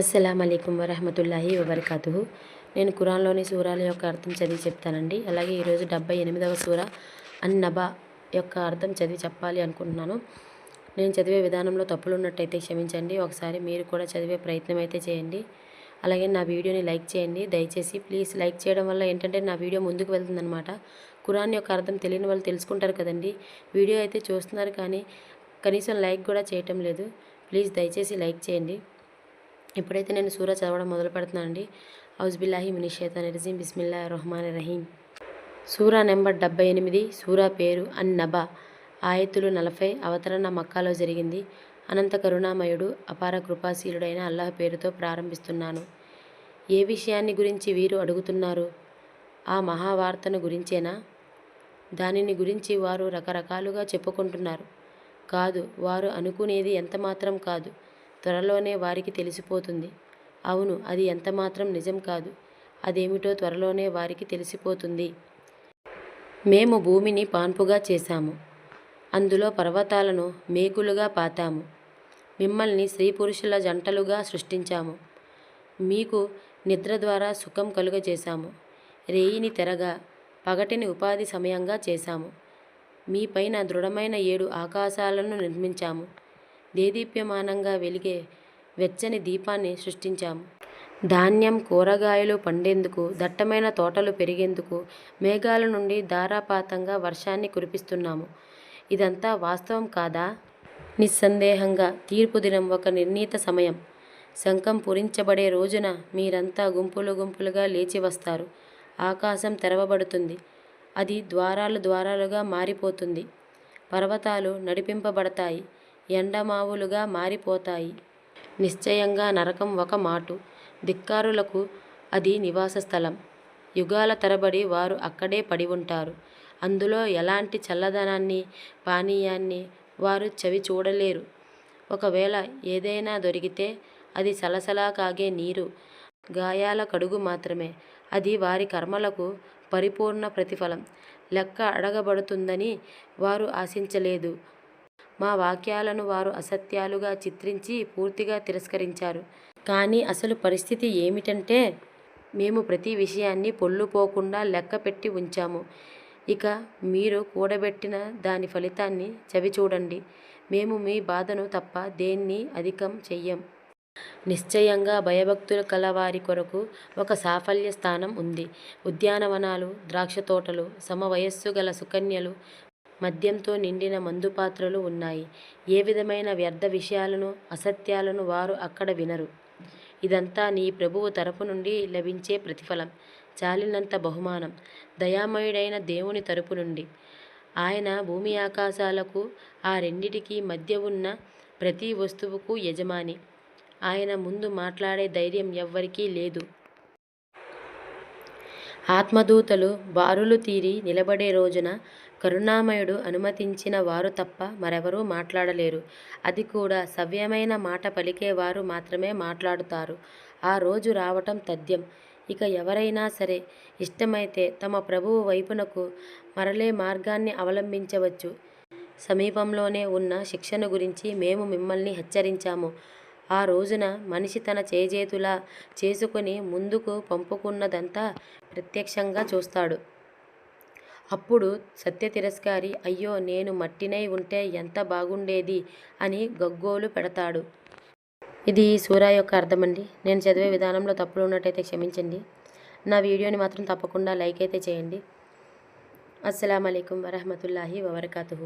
అస్సలం అయికం వరహమతుల్లాహి వబర్కాతుహు. నేను కురాన్లోని సూరాల యొక్క అర్థం చదివి చెప్తానండి. అలాగే ఈరోజు డెబ్బై ఎనిమిదవ సూర అన్నబా యొక్క అర్థం చదివి చెప్పాలి అనుకుంటున్నాను. నేను చదివే విధానంలో తప్పులు ఉన్నట్టయితే క్షమించండి. ఒకసారి మీరు కూడా చదివే ప్రయత్నం అయితే చేయండి. అలాగే నా వీడియోని లైక్ చేయండి. దయచేసి ప్లీజ్ లైక్ చేయడం వల్ల ఏంటంటే నా వీడియో ముందుకు వెళ్తుందనమాట ఖురాన్ యొక్క అర్థం తెలియని వాళ్ళు తెలుసుకుంటారు కదండి. వీడియో అయితే చూస్తున్నారు కానీ కనీసం లైక్ కూడా చేయటం లేదు. ప్లీజ్ దయచేసి లైక్ చేయండి. ఇప్పుడైతే నేను సూర చదవడం మొదలు పెడుతున్నానండి హౌజ్బిల్లాహి మినిషేతన్ రజీం. బిస్మిల్లా రహమాన్ రహీం. సూరా నెంబర్ డెబ్బై ఎనిమిది సూరా పేరు అన్ నబా ఆయతులు నలభై అవతరణ మక్కాలో జరిగింది. అనంత కరుణామయుడు అపార కృపాశీలుడైన అల్లాహ్ పేరుతో ప్రారంభిస్తున్నాను. ఏ విషయాన్ని గురించి వీరు అడుగుతున్నారు? ఆ మహావార్తను గురించేనా? దానిని గురించి వారు రకరకాలుగా చెప్పుకుంటున్నారు. కాదు వారు అనుకునేది ఎంతమాత్రం కాదు. త్వరలోనే వారికి తెలిసిపోతుంది. అవును అది ఎంతమాత్రం నిజం కాదు. అదేమిటో త్వరలోనే వారికి తెలిసిపోతుంది. మేము భూమిని పాన్పుగా చేశాము. అందులో పర్వతాలను మేకులుగా పాతాము. మిమ్మల్ని స్త్రీ పురుషుల జంటలుగా సృష్టించాము. మీకు నిద్ర ద్వారా సుఖం కలుగజేశాము. రేయిని తెరగా పగటిని ఉపాధి సమయంగా చేశాము. మీపైన దృఢమైన ఏడు ఆకాశాలను నిర్మించాము. దేదీప్యమానంగా వెలిగే వెచ్చని దీపాన్ని సృష్టించాము ధాన్యం కూరగాయలు పండేందుకు దట్టమైన తోటలు పెరిగేందుకు మేఘాల నుండి ధారాపాతంగా వర్షాన్ని కురిపిస్తున్నాము. ఇదంతా వాస్తవం కాదా? నిస్సందేహంగా తీర్పు దినం ఒక నిర్ణీత సమయం. శంఖం పూరించబడే రోజున మీరంతా గుంపులు గుంపులుగా లేచి వస్తారు. ఆకాశం తెరవబడుతుంది. అది ద్వారాలు ద్వారాలుగా మారిపోతుంది. పర్వతాలు నడిపింపబడతాయి. ఎండమావులుగా మారిపోతాయి. నిశ్చయంగా నరకం ఒక మాటు. ధిక్కారులకు అది నివాస స్థలం. యుగాల తరబడి వారు అక్కడే పడి ఉంటారు. అందులో ఎలాంటి చల్లదనాన్ని పానీయాన్ని వారు చవి చూడలేరు. ఒకవేళ ఏదైనా దొరికితే అది సలసలా కాగే నీరు గాయాల కడుగు మాత్రమే. అది వారి కర్మలకు పరిపూర్ణ ప్రతిఫలం. లెక్క అడగబడుతుందని వారు ఆశించలేదు. మా వాక్యాలను వారు అసత్యాలుగా చిత్రించి పూర్తిగా తిరస్కరించారు. కానీ అసలు పరిస్థితి ఏమిటంటే మేము ప్రతి విషయాన్ని పొల్లుపోకుండా లెక్క పెట్టి ఉంచాము. ఇక మీరు కూడబెట్టిన దాని ఫలితాన్ని చవి చూడండి మేము మీ బాధను తప్ప దేన్ని అధికం చెయ్యం. నిశ్చయంగా భయభక్తుల కలవారి కొరకు ఒక సాఫల్య స్థానం ఉంది. ఉద్యానవనాలు ద్రాక్ష తోటలు సమవయస్సు గల సుకన్యలు మద్యంతో నిండిన మందుపాత్రలు ఉన్నాయి. ఏ విధమైన వ్యర్థ విషయాలను అసత్యాలను వారు అక్కడ వినరు. ఇదంతా నీ ప్రభువు తరపు నుండి లభించే ప్రతిఫలం చాలినంత బహుమానం. దయామయుడైన దేవుని తరపు నుండి. ఆయన భూమి ఆకాశాలకు ఆ రెండిటికీ మధ్య ఉన్న ప్రతి వస్తువుకు యజమాని. ఆయన ముందు మాట్లాడే ధైర్యం ఎవ్వరికీ లేదు. ఆత్మదూతలు బారులు తీరి నిలబడే రోజున కరుణామయుడు అనుమతించిన వారు తప్ప మరెవరూ మాట్లాడలేరు. అది కూడా సవ్యమైన మాట పలికేవారు మాత్రమే మాట్లాడుతారు. ఆ రోజు రావటం తథ్యం. ఇక ఎవరైనా సరే ఇష్టమైతే తమ ప్రభువు వైపునకు మరలే మార్గాన్ని అవలంబించవచ్చు. సమీపంలోనే ఉన్న శిక్షను గురించి మేము మిమ్మల్ని హెచ్చరించాము. ఆ రోజున మనిషి తన చేజేతులా చేసుకుని ముందుకు పంపుకున్నదంతా ప్రత్యక్షంగా చూస్తాడు. అప్పుడు సత్య తిరస్కారి అయ్యో నేను మట్టినై ఉంటే ఎంత బాగుండేది అని గగ్గోలు పెడతాడు. ఇది సూరా యొక్క అర్థమండి. నేను చదివే విధానంలో తప్పులు ఉన్నట్టయితే క్షమించండి. నా వీడియోని మాత్రం తప్పకుండా లైక్ అయితే చేయండి. అస్సలం అయికం వరహమతుల్లాహి వబర్కతూ